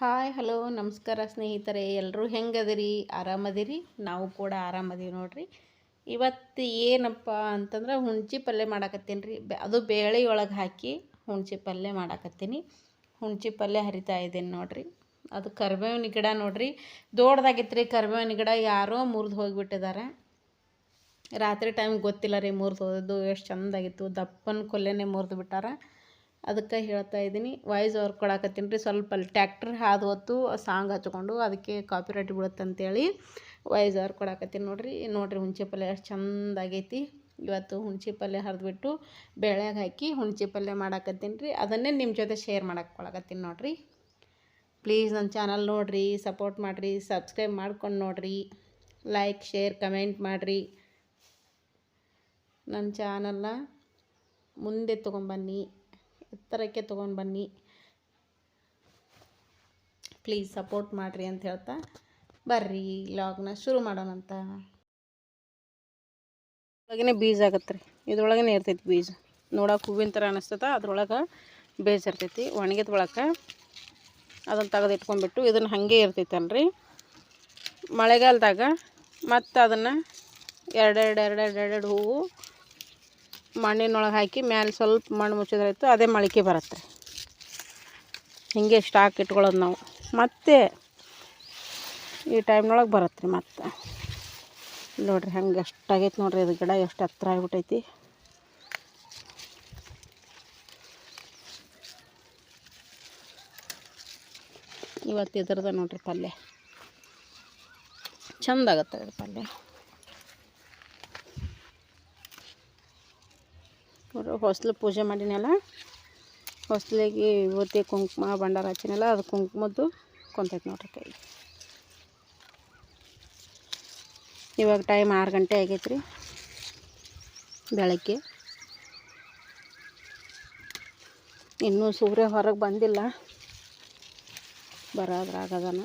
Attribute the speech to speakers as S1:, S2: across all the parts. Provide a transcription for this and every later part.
S1: Hi, hello, ನಮಸ್ಕಾರ ಸ್ನೇಹಿತರೆ. ಎಲ್ಲರೂ ಹೆಂಗದಿರಿ? ಆರಾಮದಿರಿ? ನಾವು ಕೂಡ ಆರಾಮದೀವಿ ನೋಡ್ರಿ. ಇವತ್ತು ಏನಪ್ಪ ಅಂತಂದ್ರೆ ಹುಣ್ಚಿ ಪಲ್ಯ ಮಾಡಾಕತ್ತೀನಿ ರೀ. ಅದು ಬೇಳೆ ಒಳಗೆ ಹಾಕಿ ಹುಣ್ಚಿ ಪಲ್ಯ ಮಾಡಾಕತ್ತೀನಿ. ಹುಣ್ಚಿ ಪಲ್ಯ ಹರಿತಾ ಇದ್ದೀನಿ ನೋಡ್ರಿ. ಅದು ಕರ್ಬೇವಿನ ಗಿಡ ನೋಡ್ರಿ. ದೊಡ್ಡದಾಗಿತ್ತು ರೀ ಕರಿಬೇವಿನ ಗಿಡ. ಯಾರೋ ಮುರಿದು ಹೋಗಿಬಿಟ್ಟಿದ್ದಾರೆ ರಾತ್ರಿ ಟೈಮ್ ಗೊತ್ತಿಲ್ಲ ರೀ ಮುರಿದು ಹೋದದ್ದು. ಎಷ್ಟು ಚಂದಾಗಿತ್ತು. ದಪ್ಪನ ಕೊಲ್ಲೆನೇ ಮುರಿದು ಬಿಟ್ಟಾರ. ಅದಕ್ಕೆ ಹೇಳ್ತಾ ಇದ್ದೀನಿ ವಾಯ್ಸ್ ಓವರ್ ಕೊಡಾಕತ್ತೀನಿ ರೀ. ಸ್ವಲ್ಪ ಅಲ್ಲಿ ಟ್ಯಾಕ್ಟ್ರ್ ಹಾದು ಹೊತ್ತು ಸಾಂಗ್ ಹಚ್ಕೊಂಡು ಅದಕ್ಕೆ ಕಾಪಿರೈಟ್ ಬೀಳುತ್ತೆ ಅಂತೇಳಿ ವಾಯ್ಸ್ ಓವರ್ ಕೊಡಾಕತ್ತೀನಿ ನೋಡಿರಿ. ನೋಡಿರಿ ಹುಣಸೆ ಪಲ್ಯ ಎಷ್ಟು ಚಂದಾಗೈತಿ ಇವತ್ತು ಹುಣ್ಸೆ ಪಲ್ಯ ಹರಿದ್ಬಿಟ್ಟು ಬೇಳೆಗೆ ಹಾಕಿ ಹುಣಸೆ ಪಲ್ಯ ಮಾಡಾಕತ್ತೀನಿ ರೀ. ಅದನ್ನೇ ನಿಮ್ಮ ಜೊತೆ ಶೇರ್ ಮಾಡಾಕೊಳಕತ್ತೀನಿ ನೋಡಿರಿ. ಪ್ಲೀಸ್ ನನ್ನ ಚಾನಲ್ ನೋಡಿರಿ ಸಪೋರ್ಟ್ ಮಾಡಿರಿ ಸಬ್ಸ್ಕ್ರೈಬ್ ಮಾಡ್ಕೊಂಡು ನೋಡಿರಿ. ಲೈಕ್ ಶೇರ್ ಕಮೆಂಟ್ ಮಾಡಿರಿ. ನನ್ನ ಚಾನಲ್ನ ಮುಂದೆ ತೊಗೊಂಬನ್ನಿ ಎತ್ತರಕ್ಕೆ ತೊಗೊಂಡು ಬನ್ನಿ. ಪ್ಲೀಸ್ ಸಪೋರ್ಟ್ ಮಾಡಿರಿ ಅಂತ ಹೇಳ್ತಾ. ಬರ್ರಿ ಲಾಗ್ನ ಶುರು ಮಾಡೋಣಂತ ಒಳಗೇ ಬೀಜ ಆಗತ್ತೆ ರೀ ಇದ್ರೊಳಗೇ ಇರ್ತೈತಿ ಬೀಜ. ನೋಡೋಕೆ ಹೂವಿನ ಥರ ಅನ್ನಿಸ್ತದ ಅದ್ರೊಳಗೆ ಬೇಜ ಇರ್ತೈತಿ. ಒಣಗಿದ ಒಳಗೆ ಅದನ್ನು ತೆಗೆದು ಇಟ್ಕೊಂಡ್ಬಿಟ್ಟು ಇದನ್ನು ಹಾಗೆ ಇರ್ತೈತಲ್ರಿ. ಮಳೆಗಾಲದಾಗ ಮತ್ತು ಅದನ್ನು ಎರಡೆರಡು ಎರಡೆರಡು ಎರಡೆರಡು ಹೂವು ಮಣ್ಣಿನೊಳಗೆ ಹಾಕಿ ಮ್ಯಾಲೆ ಸ್ವಲ್ಪ ಮಣ್ಣು ಮುಚ್ಚಿದ್ರಾಯ್ತು ಅದೇ ಮೊಳಕೆ ಬರುತ್ತೆ. ಹೀಗೆ ಸ್ಟಾಕ್ ಇಟ್ಕೊಳ್ಳೋದು ನಾವು. ಮತ್ತೆ ಈ ಟೈಮ್ನೊಳಗೆ ಬರುತ್ತೆ ರೀ ಮತ್ತೆ. ನೋಡಿರಿ ಹಂಗೆ ಎಷ್ಟಾಗೈತೆ ನೋಡಿರಿ ಇದು ಗಿಡ, ಎಷ್ಟು ಹತ್ರ ಆಗಿಬಿಟ್ಟೈತಿ ಇವತ್ತು ಇದ್ರದ ನೋಡಿರಿ ಪಲ್ಯ. ಚಂದ ಆಗತ್ತೆ ಇದು ಪಲ್ಯ. ಹೊಸ್ಲು ಪೂಜೆ ಮಾಡಿನಲ್ಲ, ಹೊಸ್ಲಿಗೆ ಇವತ್ತೇ ಕುಂಕುಮ, ಭಂಡಾರ ಹಚ್ಚಿನಲ್ಲ, ಅದು ಕುಂಕುಮದ್ದು ಕೊಂತೈತೆ ನೋಡ್ರಿ ಕೈ. ಇವಾಗ ಟೈಮ್ ಆರು ಗಂಟೆ ಆಗೈತೆ ರೀ ಬೆಳಗ್ಗೆ. ಇನ್ನೂ ಸೂರ್ಯ ಹೊರಗೆ ಬಂದಿಲ್ಲ, ಬರೋದ್ರಾಗದನ.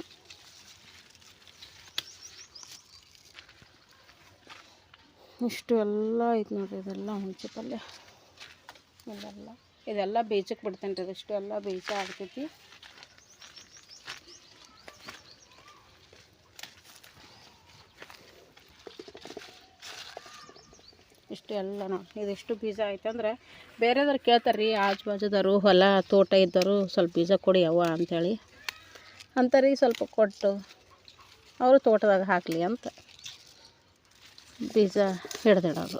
S1: ಇಷ್ಟು ಎಲ್ಲ ಐತೆ ನೋಡ್ರಿ ಇದೆಲ್ಲ ಹುಣಸೆ ಪಲ್ಯ. ಇದೆಲ್ಲ ಇದೆಲ್ಲ ಬೇಯ್ಸಕ್ಕೆ ಬಿಡ್ತೇನೆ ರೀ ಇದಿಷ್ಟು ಎಲ್ಲ ಬೇಯ್ಸ ಆಗ್ತೈತಿ. ಇಷ್ಟು ನೋಡಿ ಇದಿಷ್ಟು ಬೀಜ ಆಯ್ತಂದ್ರೆ ಬೇರೆದವ್ರು ಕೇಳ್ತಾರೆ ರೀ ಆಜು ಬಾಜುದವರು ಹೊಲ, ತೋಟ ಇದ್ದವರು ಸ್ವಲ್ಪ ಬೀಜ ಕೊಡಿ ಅವ ಅಂಥೇಳಿ ಅಂತಾರೆ ಸ್ವಲ್ಪ ಕೊಟ್ಟು ಅವರು ತೋಟದಾಗ ಹಾಕಲಿ ಅಂತ ಬೀಜ ಹಿಡ್ದಿಡೋದು.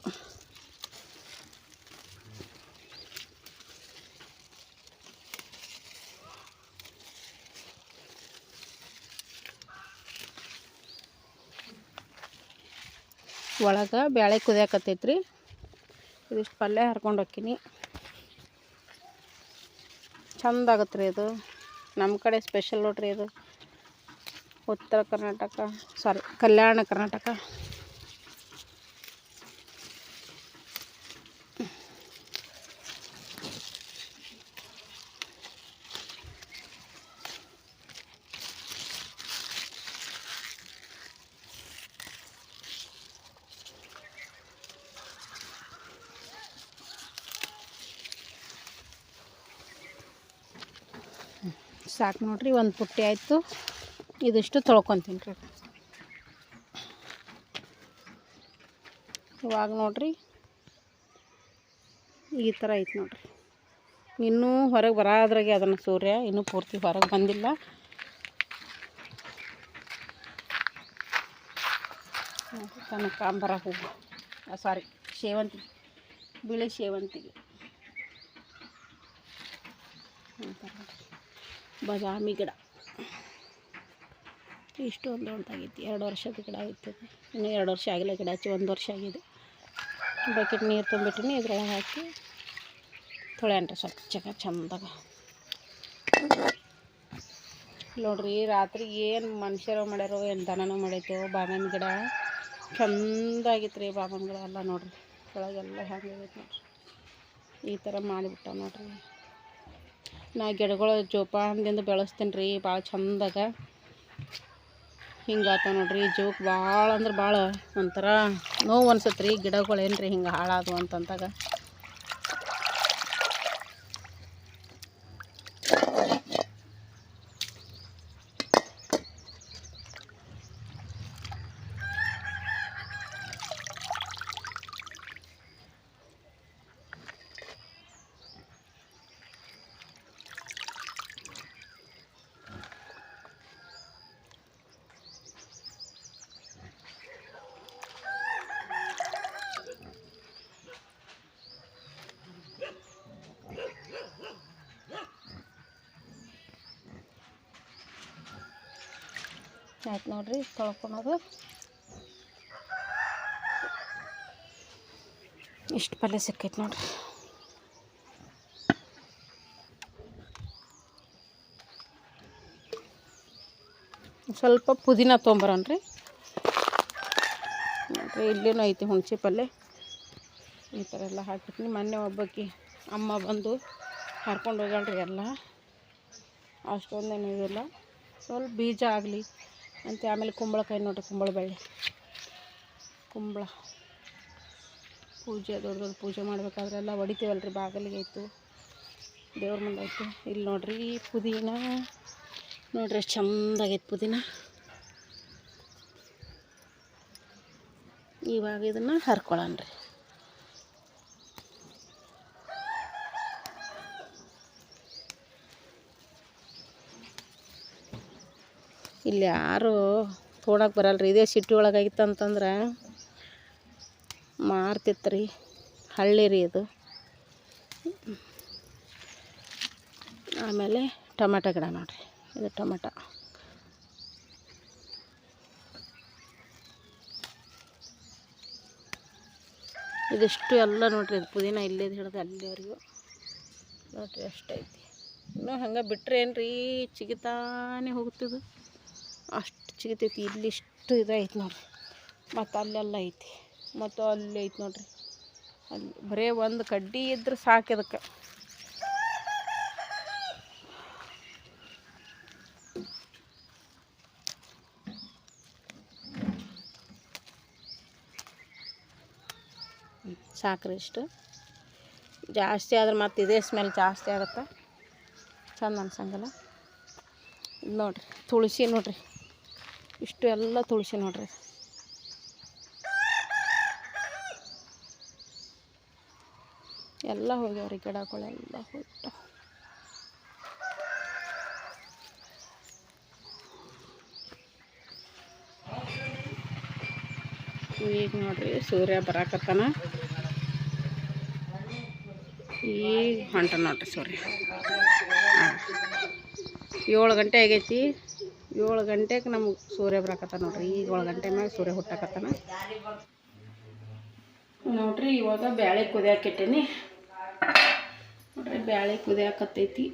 S1: ಒಳಗೆ ಬ್ಯಾಳೆ ಕುದಿಯಾಕತ್ತೈತ್ರಿ. ಇದಿಷ್ಟು ಪಲ್ಯ ಹರ್ಕೊಂಡು ಹೋಕ್ಕೀನಿ. ಚಂದ ಆಗತ್ತೆ ರೀ ಇದು. ನಮ್ಮ ಕಡೆ ಸ್ಪೆಷಲ್ ನೋಡ್ರಿ ಇದು. ಉತ್ತರ ಕರ್ನಾಟಕ ಸಾರಿ ಕಲ್ಯಾಣ ಕರ್ನಾಟಕ. ಸಾಕು ನೋಡ್ರಿ, ಒಂದು ಪುಟ್ಟಿ ಆಯಿತು. ಇದಿಷ್ಟು ತೊಳ್ಕೊತೀನಿ ರೀ. ಇವಾಗ ನೋಡ್ರಿ, ಈ ಥರ ಐತೆ ನೋಡ್ರಿ. ಇನ್ನೂ ಹೊರಗೆ ಬರೋದ್ರಾಗೆ ಅದನ್ನು ಸೂರ್ಯ, ಇನ್ನೂ ಪೂರ್ತಿ ಹೊರಗೆ ಬಂದಿಲ್ಲ. ಕನಕಾಂಬರ ಹೂವು. ಸಾರಿ ಸೇವಂತಿಗೆ ಬಿಳಿ ಸೇವಂತಿಗೆ ಬಾದಾಮಿ ಗಿಡ. ಇಷ್ಟೊಂದು ಉಂಟಾಗಿತ್ತು ಎರಡು ವರ್ಷದ ಗಿಡ ಐತೆ ಇನ್ನೂ ಎರಡು ವರ್ಷ ಆಗಿಲ್ಲ. ಗಿಡ ಹಚ್ಚಿ ಒಂದು ವರ್ಷ ಆಗಿದೆ. ಬಕೆಟ್ ನೀರು ತುಂಬಿಟ್ಟಿನಿ. ಇದ್ರೊಳಗೆ ಹಾಕಿ ತೊಳೆಯನ್ರಿ ಸ್ವಚ್ಛಗ ಚಂದಾಗ. ನೋಡ್ರಿ, ರಾತ್ರಿ ಏನು ಮನುಷ್ಯರು ಮಾಡ್ಯಾರೋ, ಏನು ದನನೂ ಮಾಡೈತೋ ಬಾದಾಮಿ ಗಿಡ ಚಂದಾಗಿತ್ತು ರೀ ಬಾದಾಮಿ ಗಿಡ ಎಲ್ಲ ನೋಡ್ರಿ. ಕೆಳಗೆಲ್ಲ ಹೆಂಗಾಗೈತೆ ನೋಡ್ರಿ. ಈ ಥರ ಮಾಡಿಬಿಟ್ಟ ನೋಡ್ರಿ. ನಾ ಗಿಡಗಳು ಜೋಪಾನದಿಂದ ಬೆಳೆಸ್ತೀನಿ ರೀ, ಭಾಳ ಚಂದಾಗ ಹಿಂಗಾತ ನೋಡ್ರಿ, ಜೋಕ್ ಭಾಳ ಅಂದ್ರೆ ಭಾಳ ಒಂಥರ ನೋವು ಅನ್ಸತ್ತೆ ರೀ ಗಿಡಗಳು ಏನು ರೀ ಹಿಂಗೆ ಹಾಳಾದವು ಅಂತಂದಾಗ. ಆಯ್ತು ನೋಡ್ರಿ, ತೊಳ್ಕೊಳೋದು. ಇಷ್ಟು ಪಲ್ಯ ಸಿಕ್ಕೈತೆ ನೋಡ್ರಿ. ಸ್ವಲ್ಪ ಪುದೀನ ತೊಗೊಂಬರೋಣ್ರಿ. ನೋಡ್ರಿ, ಇಲ್ಲೇನು ಐತಿ ಹುಣಸೆ ಪಲ್ಯ. ಈ ಥರ ಎಲ್ಲ ಹಾಕಿರ್ತೀನಿ ಮೊನ್ನೆ ಒಬ್ಬಾಕಿ ಅಮ್ಮ ಬಂದು ಹರ್ಕೊಂಡು ಹೋಗಳ್ರಿ ಎಲ್ಲ. ಅಷ್ಟೊಂದೇನು ಇದಿಲ್ಲ. ಸ್ವಲ್ಪ ಬೀಜ ಆಗಲಿ. ಅಂತ ಆಮೇಲೆ ಕುಂಬಳಕಾಯಿ ನೋಡಿರಿ, ಕುಂಬಳ ಬಳ್ಳಿ. ಕುಂಬಳ. ಪೂಜೆ, ದೊಡ್ಡ ದೊಡ್ಡ ಪೂಜೆ ಮಾಡ್ಬೇಕಾದ್ರೆಲ್ಲ ಹೊಡಿತೀವಲ್ರಿ, ಬಾಗಿಲಿಗೆ ಆಯಿತು ದೇವ್ರ ಮುಂದೆ ಆಯಿತು ಇಲ್ಲಿ ನೋಡಿರಿ ಪುದೀನ. ನೋಡಿರಿ ಎಷ್ಟು ಚಂದಾಗೈತೆ ಪುದೀನ. ಇವಾಗ ಇದನ್ನು ಹರ್ಕೊಳ್ಳೋಣ ರೀ ಇಲ್ಲಿ ಯಾರು ತೊಗೊಳಕ್ಕೆ ಬರಲ್ರಿ. ಇದೇ ಸಿಟಿ ಒಳಗಾಗಿತ್ತು ಅಂತಂದ್ರೆ ಮಾರ್ತಿತ್ತು ರೀ ಹಳ್ಳಿ ರೀ ಇದು. ಆಮೇಲೆ ಟೊಮೆಟೊ ಗಿಡ ನೋಡಿರಿ. ಇದು ಟೊಮೆಟೊ. ಇದಿಷ್ಟು ಎಲ್ಲ ನೋಡಿರಿ ಇದು ಪುದೀನ ಇಲ್ಲೇದು ಹಿಡಿದು ಅಲ್ಲಿವರೆಗೂ ನೋಡಿರಿ ಅಷ್ಟೈತಿ ಇನ್ನೂ ಹಂಗೆ ಬಿಟ್ಟರೆ ಏನು ರೀ ಚಿಗಿತಾನೆ ಹೋಗ್ತಿದ್ದು ಅಷ್ಟು ಇಲ್ಲಿ ಇಷ್ಟು ಇದೈತಿ ನೋಡ್ರಿ. ಮತ್ತು ಅಲ್ಲೆಲ್ಲ ಐತಿ. ಮತ್ತು ಅಲ್ಲಿ ಐತಿ ನೋಡ್ರಿ. ಅಲ್ಲಿ ಬರೇ ಒಂದು ಕಡ್ಡಿ ಇದ್ರೆ ಸಾಕು ಇದಕ್ಕೆ. ಸಾಕ್ರಿ ಇಷ್ಟು. ಜಾಸ್ತಿ ಆದ್ರೆ ಮತ್ತು ಇದೇ ಸ್ಮೆಲ್ ಜಾಸ್ತಿ ಆಗುತ್ತೆ? ಚಂದ ಅನ್ಸಂಗಲ್ಲ. ನೋಡ್ರಿ, ತುಳಸಿ ನೋಡ್ರಿ. ಇಷ್ಟು ಎಲ್ಲ ತುಳಸಿ ನೋಡ್ರಿ. ಎಲ್ಲ ಹೋಗ್ಯಾವ್ರಿ ಗಿಡಗಳೆಲ್ಲ ಹೋಗ್ಬಿಟ್ಟು ಈಗ ನೋಡ್ರಿ ಸೂರ್ಯ ಬರಾಕತ್ತಾನ. ಈಗ ಹೊಂಟ ನೋಡ್ರಿ ಸೂರ್ಯ. ಏಳು ಗಂಟೆ ಆಗೈತಿ. ಏಳು ಗಂಟೆಗೆ ನಮ್ಗೆ ಸೂರ್ಯ ಬರಾಕತ್ತ ನೋಡ್ರಿ. ಈಗ ಏಳು ಗಂಟೆ ಮ್ಯಾಗ ಸೂರ್ಯ ಹುಟ್ಟಾಕತ್ತಾನ. ನೋಡ್ರಿ, ಇವಾಗ ಬ್ಯಾಳೆ ಕುದಿಯಾಕಿಟ್ಟೇನಿ. ನೋಡ್ರಿ, ಬ್ಯಾಳೆ ಕುದಿಯಾಕತ್ತೈತಿ.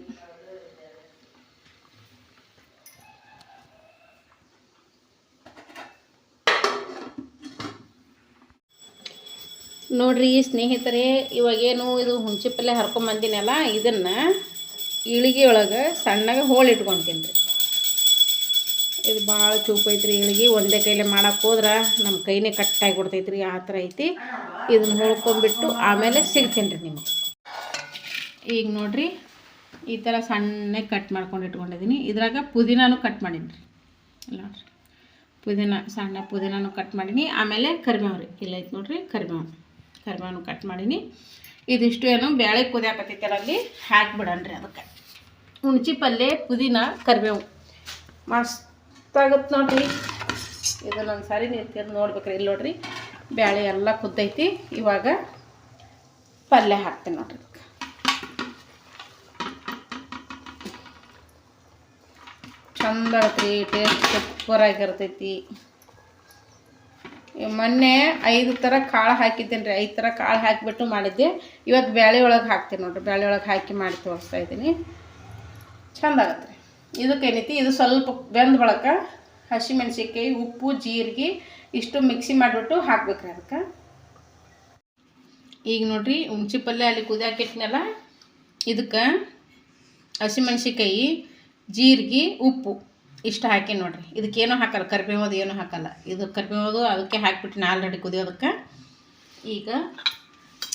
S1: ನೋಡ್ರಿ, ಸ್ನೇಹಿತರೆ, ಇವಾಗೇನು ಇದು ಹುಣಸೆ ಪಲ್ಯ ಹರ್ಕೊಂಬಂದಿನಲ್ಲ ಇದನ್ನು ಇಳಿಗೆ ಒಳಗೆ ಸಣ್ಣಗೆ ಹೋಳು ಇಟ್ಕೊತೀನಿ ರೀ ಇದು ಭಾಳ ಚೂಪ್ ರೀ ಇಳಿಗೆ. ಒಂದೇ ಕೈಲೇ ಮಾಡಕ್ಕೆ ಹೋದ್ರೆ ನಮ್ಮ ಕೈನೇ ಕಟ್ಟಾಗಿ ಕೊಡ್ತೈತೆ ರೀ ಆ ಥರ ಐತಿ. ಇದನ್ನ ಹೊಳ್ಕೊಂಬಿಟ್ಟು ಆಮೇಲೆ ಸಿಗ್ತೀನಿ ರೀ ನಿಮಗೆ. ಈಗ ನೋಡಿರಿ, ಈ ಥರ ಸಣ್ಣಗೆ ಕಟ್ ಮಾಡ್ಕೊಂಡು ಇಟ್ಕೊಂಡಿದ್ದೀನಿ ಇದ್ರಾಗ ಪುದೀನಾನು ಕಟ್ ಮಾಡೀನಿ ರೀ. ಇಲ್ಲ ನೋಡ್ರಿ, ಪುದೀನ, ಸಣ್ಣ ಪುದೀನಾನು ಕಟ್ ಮಾಡೀನಿ. ಆಮೇಲೆ ಕರಿಬೇವು ರೀ. ಇಲ್ಲ ಐತೆ ನೋಡ್ರಿ, ಕರಿಬೇವು. ಕರಿಬೇವನ್ನು ಕಟ್ ಮಾಡೀನಿ. ಇದಿಷ್ಟು ಏನು ಬೇಳೆ ಕುದಿಯಾಕತ್ತೈತಲ್ಲ ಅಲ್ಲಿ ರೀ ಅದಕ್ಕೆ. ಹುಣ್ಚಿ ಪಲ್ಯ ಪುದೀನ, ಕರಿಬೇವು. ಮಸ್ತಾಗತ್ತೆ ನೋಡ್ರಿ. ಇದನ್ನ ಒಂದು ಸಾರಿ ತೆಗೆದು ನೋಡ್ಬೇಕ್ರಿ. ಇಲ್ಲಿ ನೋಡ್ರಿ, ಬ್ಯಾಳೆ ಎಲ್ಲ ಕುದ್ದೈತಿ. ಇವಾಗ ಪಲ್ಯ ಹಾಕ್ತೀನಿ ನೋಡ್ರಿ ಚಂದ ಆಗತ್ರಿ ಟೇಸ್ಟ್ ಸೂಪರ್ ಆಗಿರ್ತೈತಿ. ಮೊನ್ನೆ ಐದು ಥರ ಕಾಳು ಹಾಕಿದ್ದೀನಿ ರೀ ಐದು ಥರ ಕಾಳು ಹಾಕಿಬಿಟ್ಟು ಮಾಡಿದ್ದೆ. ಇವತ್ತು ಬ್ಯಾಳೆ ಒಳಗೆ ಹಾಕ್ತೀನಿ ನೋಡ್ರಿ. ಬ್ಯಾಳೆ ಒಳಗೆ ಹಾಕಿ ಮಾಡಿ ತೋರಿಸ್ತಾ ಇದ್ದೀನಿ. ಚಂದ ಆಗತ್ತೆ ರೀ ಇದಕ್ಕೆ ಏನೈತಿ? ಇದು ಸ್ವಲ್ಪ ಬೆಂದ ಬಳಕ ಹಸಿಮೆಣ್ಸಿನ್ಕಾಯಿ ಉಪ್ಪು, ಜೀರಿಗೆ ಇಷ್ಟು ಮಿಕ್ಸಿ ಮಾಡಿಬಿಟ್ಟು ಹಾಕ್ಬೇಕ್ರಿ ಅದಕ್ಕೆ. ಈಗ ನೋಡ್ರಿ, ಹುಣ್ಸಿ ಪಲ್ಯ ಅಲ್ಲಿ ಕುದಿಯಾಕಿಟ್ನಲ್ಲ ಇದಕ್ಕೆ ಹಸಿಮೆಣ್ಸಿನ್ಕಾಯಿ ಜೀರಿಗೆ, ಉಪ್ಪು ಇಷ್ಟು ಹಾಕಿ ನೋಡ್ರಿ. ಇದಕ್ಕೇನು ಹಾಕಲ್ಲ, ಕರಿಬೇವದು ಏನು ಹಾಕಲ್ಲ. ಇದು ಕರಿಬೇವದು ಅದಕ್ಕೆ ಹಾಕ್ಬಿಟ್ಟು ಆಲ್ರೆಡಿ ಕುದಿಯೋದಕ್ಕೆ ಈಗ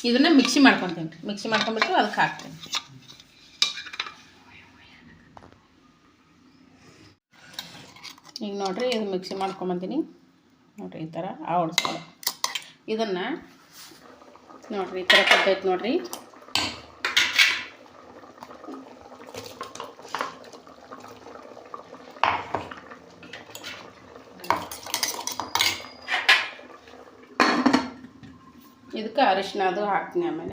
S1: ಇದನ್ನು ಮಿಕ್ಸಿ ಮಾಡ್ಕೊತೀನಿ ರೀ. ಮಿಕ್ಸಿ ಮಾಡ್ಕೊಂಬಿಟ್ಟು ಅದಕ್ಕೆ ಹಾಕ್ತೀನಿ. ಈಗ ನೋಡಿರಿ ಇದು ಮಿಕ್ಸಿ ಮಾಡ್ಕೊಂಬಂತೀನಿ ನೋಡಿರಿ ಈ ಥರ ಆವಡಿಸ್ಕೊಳ ಇದನ್ನು ನೋಡಿರಿ ಈ ಥರ ಕಟ್ಟೈತೆ ನೋಡಿರಿ. ಇದಕ್ಕೆ ಅರಿಶಿನ ಅದು ಹಾಕ್ತೀನಿ ಆಮೇಲೆ.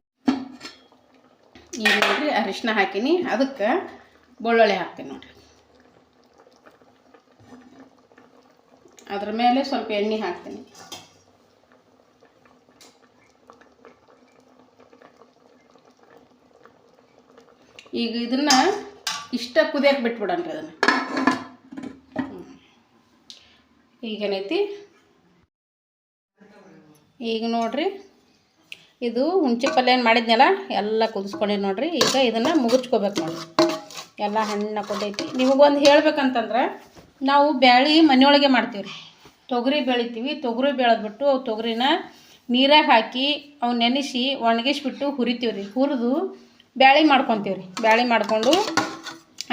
S1: ಈಗ ನೋಡಿರಿ ಅರಿಶಿನ ಹಾಕಿನಿ. ಅದಕ್ಕೆ ಬೆಳ್ಳುಳ್ಳಿ ಹಾಕ್ತೀನಿ ನೋಡ್ರಿ. ಅದ್ರ ಮೇಲೆ ಸ್ವಲ್ಪ ಎಣ್ಣೆ ಹಾಕ್ತೀನಿ. ಈಗ ಇದನ್ನ ಇಷ್ಟ ಕುದಿಯಕ್ಕೆ ಬಿಟ್ಬಿಡಣ್ರಿ ಅದನ್ನು. ಈಗೇನೈತಿ ಈಗ ನೋಡ್ರಿ, ಇದು ಹುಂಚಿ ಪಲ್ಯ ಏನು ಮಾಡಿದ್ನಲ್ಲ, ಎಲ್ಲ ಕುದಿಸ್ಕೊಂಡಿದ್ದು ನೋಡ್ರಿ. ಈಗ ಇದನ್ನು ಮುಗಿಸ್ಕೋಬೇಕು ನೋಡ್ರಿ. ಎಲ್ಲ ಹಣ್ಣು ಕೊಟ್ಟೈತಿ ನಿಮಗೊಂದು ಹೇಳ್ಬೇಕಂತಂದ್ರೆ ನಾವು ಬ್ಯಾಳಿ ಮನೆಯೊಳಗೆ ಮಾಡ್ತೀವಿ ರೀ ತೊಗರಿ ಬೆಳಿತೀವಿ, ತೊಗರಿ ಬೆಳೆದ್ಬಿಟ್ಟು ಅವು ತೊಗರಿನ ನೀರಾಗ ಹಾಕಿ ಅವು ನೆನೆಸಿ ಒಣಗಿಸ್ಬಿಟ್ಟು ಹುರಿತೀವಿ ರೀ ಹುರಿದು ಬ್ಯಾಳಿ ಮಾಡ್ಕೊತೀವಿ ರೀ ಬ್ಯಾಳಿ ಮಾಡಿಕೊಂಡು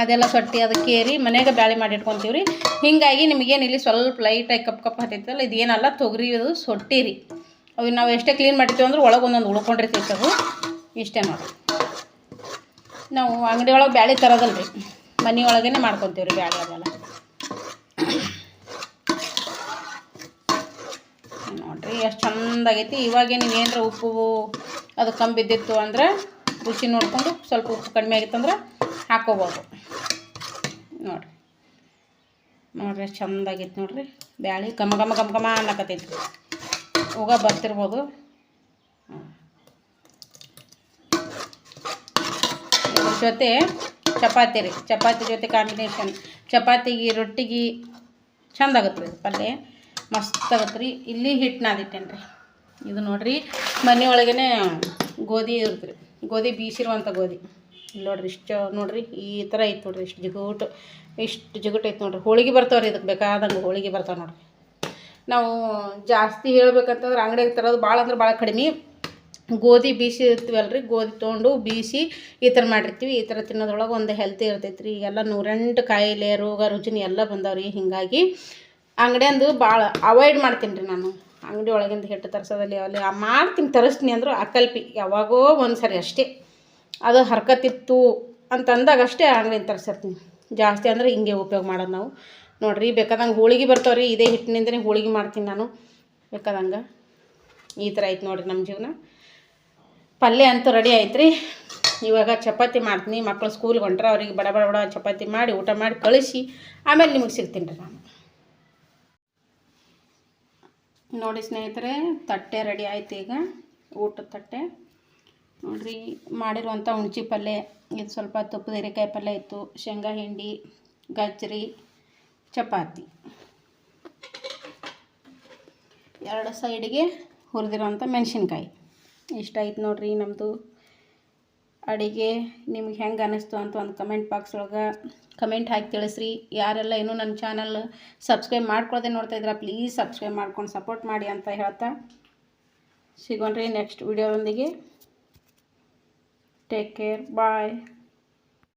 S1: ಅದೆಲ್ಲ ಸೊಟ್ಟಿ ಅದಕ್ಕೆ ಕೇರಿ ಮನೆಯಾಗ ಬ್ಯಾಳಿ ಮಾಡಿ ಇಟ್ಕೊತೀವಿ ರೀ ಹೀಗಾಗಿ ನಿಮಗೇನು ಇಲ್ಲಿ ಸ್ವಲ್ಪ ಲೈಟಾಗಿ ಕಪ್ ಕಪ್ ಹತ್ತೈತಲ್ಲ ಇದೇನಲ್ಲ ತೊಗರಿ ಅದು ಸೊಟ್ಟಿ ರೀ ಅವು ನಾವು ಎಷ್ಟೇ ಕ್ಲೀನ್ ಮಾಡಿರ್ತೀವಿ ಅಂದ್ರೆ ಒಳಗೆ ಒಂದೊಂದು ಉಳ್ಕೊಂಡಿರ್ತೈತೆ ಅದು. ಇಷ್ಟೇ ನೋಡಿ ನಾವು ಅಂಗಡಿ ಒಳಗೆ ಬ್ಯಾಳಿ ತರೋದಲ್ಲ ರೀ ಮನೆ ಒಳಗೇ ಮಾಡ್ಕೊತೀವಿ ರೀ ಬ್ಯಾಳಿ ಅದೆಲ್ಲ. ನೋಡ್ರಿ, ಎಷ್ಟು ಚಂದಾಗೈತಿ. ಇವಾಗೇ ನೀವು ಏನರ ಉಪ್ಪು ಅದು ಕಮ್ಮಿ ಬಿದ್ದಿತ್ತು ಅಂದ್ರೆ ರುಚಿ ನೋಡ್ಕೊಂಡು ಸ್ವಲ್ಪ ಉಪ್ಪು ಕಡಿಮೆ ಆಗಿತ್ತಂದ್ರೆ ಹಾಕೋಬೋದು. ನೋಡಿರಿ. ನೋಡಿರಿ, ಎಷ್ಟು ಚಂದಾಗೈತಿ ನೋಡಿರಿ. ಬ್ಯಾಳಿ ಘಮ ಘಮ ಘಮ ಘಮ ಅನ್ನಕತ್ತೈತಿ ಹೋಗ ಬರ್ತಿರ್ಬೋದು. ಜೊತೆ ಚಪಾತಿ ರೀ. ಚಪಾತಿ ಜೊತೆ ಕಾಂಬಿನೇಷನ್ ಚಪಾತಿಗೆ, ರೊಟ್ಟಿಗೆ ಚಂದ ಆಗತ್ತೆ ರೀ ಪಲ್ಯ. ಮಸ್ತ್ ಆಗತ್ತೆ ರೀ ಇಲ್ಲಿ ಹಿಟ್ಟು ನಾದಿಟ್ಟೇನೆ ರೀ ಇದು ನೋಡಿರಿ ಮನೆಯೊಳಗೇ ಗೋಧಿ ಇರುತ್ತೆ ರೀ ಗೋಧಿ ಬೀಸಿರುವಂಥ ಗೋಧಿ. ಇಲ್ಲಿ ನೋಡ್ರಿ ಇಷ್ಟು ನೋಡ್ರಿ, ಈ ಥರ ಐತೆ ನೋಡ್ರಿ, ಇಷ್ಟು ಜಿಗುಟು ಇಷ್ಟು ಜಿಗುಟು ಐತೆ ನೋಡ್ರಿ. ಹೋಳಿಗೆ ಬರ್ತಾವೆ ರೀ ಇದಕ್ಕೆ ಬೇಕಾದಂಗೆ ಹೋಳಿಗೆ ಬರ್ತಾವೆ ನೋಡ್ರಿ. ನಾವು ಜಾಸ್ತಿ ಹೇಳ್ಬೇಕಂತಂದ್ರೆ ಅಂಗಡಿಗೆ ತರೋದು ಭಾಳ ಅಂದ್ರೆ ಭಾಳ ಕಡಿಮೆ. ಗೋಧಿ ಬೀಸಿ ಇರ್ತೀವಲ್ಲ ರೀ ಗೋಧಿ ತೊಗೊಂಡು ಬೀಸಿ ಈ ಥರ ಮಾಡಿರ್ತೀವಿ. ಈ ಥರ ತಿನ್ನೋದ್ರೊಳಗೆ ಒಂದು ಹೆಲ್ತಿ ಇರ್ತೈತೆ ರೀ ಎಲ್ಲ ನೂರೆಂಟು ಕಾಯಿಲೆ, ರೋಗ, ರುಜಿನ ಎಲ್ಲ ಬಂದಾವ್ರಿ ಹೀಗಾಗಿ. ಅಂಗಡಿಯಂದು ಭಾಳ ಅವಾಯ್ಡ್ ಮಾಡ್ತೀನಿ ರೀ ನಾನು. ಅಂಗಡಿ ಒಳಗಿಂದ ಹಿಟ್ಟು ತರಿಸೋದಲ್ಲಿ ಅಲ್ಲಿ ಮಾಡ್ತೀನಿ ತರಿಸ್ತೀನಿ ಅಂದರು ಅಕಲ್ಪಿ. ಯಾವಾಗೋ ಒಂದು ಸರಿ ಅಷ್ಟೇ. ಅದು ಹರ್ಕತ್ತಿತ್ತು ಅಂತ ಅಂದಾಗ ಅಷ್ಟೇ ಅಂಗಡಿಯಿಂದ ತರಿಸಿರ್ತೀನಿ. ಜಾಸ್ತಿ ಅಂದರೆ ಹಿಂಗೆ ಉಪಯೋಗ ಮಾಡೋದು ನಾವು. ನೋಡಿರಿ, ಬೇಕಾದಂಗೆ ಹೋಳಿಗೆ ಬರ್ತಾವೆ ರೀ ಇದೇ ಹಿಟ್ಟಿನಿಂದನೇ ಹೋಳಿಗೆ ಮಾಡ್ತೀನಿ ನಾನು. ಬೇಕಾದಂಗೆ ಈ ಥರ ಐತೆ ನೋಡಿರಿ ನಮ್ಮ ಜೀವನ. ಪಲ್ಯ ಅಂತೂ ರೆಡಿ ಆಯ್ತು ರೀ ಇವಾಗ ಚಪಾತಿ ಮಾಡ್ತೀನಿ. ಮಕ್ಕಳು ಸ್ಕೂಲ್ಗೆ ಹೊಂಟ್ರೆ ಅವ್ರಿಗೆ ಬಡ ಬಡ ಬಡ ಚಪಾತಿ ಮಾಡಿ ಊಟ ಮಾಡಿ ಕಳಿಸಿ. ಆಮೇಲೆ ನಿಮಗೆ ಸಿಗ್ತೀನಿ ರೀ ನಾನು. ನೋಡಿ ಸ್ನೇಹಿತರೆ, ತಟ್ಟೆ ರೆಡಿ ಆಯ್ತು ಈಗ, ಊಟದ ತಟ್ಟೆ. ನೋಡಿರಿ, ಮಾಡಿರುವಂಥ ಹುಣ್ಚಿ ಪಲ್ಯ ಇದು ಸ್ವಲ್ಪ ತುಪ್ಪದ ಹೀರೆಕಾಯಿ ಪಲ್ಯ ಇತ್ತು, ಶೇಂಗಾ ಹಿಂಡಿ, ಗಜ್ಜರಿ, ಚಪಾತಿ. ಎರಡು ಸೈಡಿಗೆ ಹುರಿದಿರುವಂಥ ಮೆಣಸಿನ್ಕಾಯಿ. ಇಷ್ಟ ಆಯ್ತು ನೋಡಿರಿ ನಮ್ಮದು ಅಡಿಗೆ ನಿಮ್ಗೆ ಹೆಂಗೆ ಅನ್ನಿಸ್ತು ಅಂತ ಒಂದು ಕಮೆಂಟ್ ಬಾಕ್ಸ್ ಒಳಗೆ ಕಮೆಂಟ್ ಹಾಕಿ ತಿಳಿಸ್ರಿ. ಯಾರೆಲ್ಲ ಇನ್ನೂ ನನ್ನ ಚಾನಲ್ ಸಬ್ಸ್ಕ್ರೈಬ್ ಮಾಡ್ಕೊಳ್ದೆ ನೋಡ್ತಾ ಇದ್ರೆ ಪ್ಲೀಸ್ ಸಬ್ಸ್ಕ್ರೈಬ್ ಮಾಡ್ಕೊಂಡು ಸಪೋರ್ಟ್ ಮಾಡಿ ಅಂತ ಹೇಳ್ತಾ ಸಿಗೋಣ್ರಿ ನೆಕ್ಸ್ಟ್ ವಿಡಿಯೋದೊಂದಿಗೆ ಟೇಕ್ ಕೇರ್ ಬಾಯ್